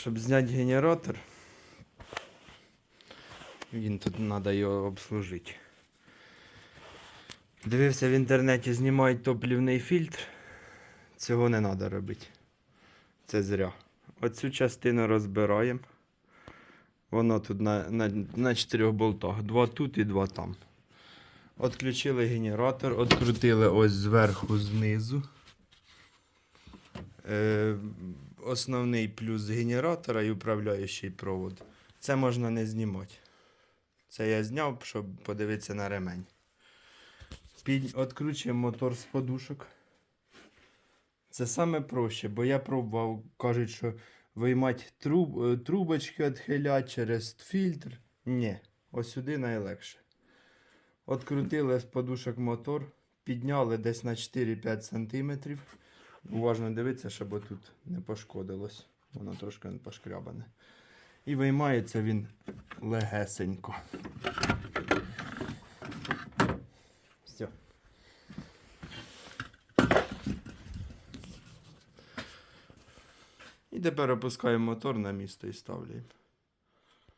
Щоб зняти генератор, він тут треба його обслужити. Дивився в інтернеті, знімають топлівний фільтр. Цього не треба робити. Це зря. Оцю частину розбираємо. Воно тут на, на, на чотирьох болтах. Два тут і два там. Отключили генератор, открутили ось зверху знизу. Е, основний плюс генератора і управляючий провод. Це можна не знімати. Це я зняв, щоб подивитися на ремень. Під... Откручуємо мотор з подушок. Це саме проще, бо я пробував, кажуть, що виймати труб... е, трубочки відхиляти через фільтр. Ні, ось сюди найлегше. Открутили з подушок мотор, підняли десь на 4-5 см. Уважно дивитися, щоб отут не пошкодилось. Воно трошки пошкрябане. І виймається він легесенько. Все. І тепер опускаємо мотор на місто і ставляємо.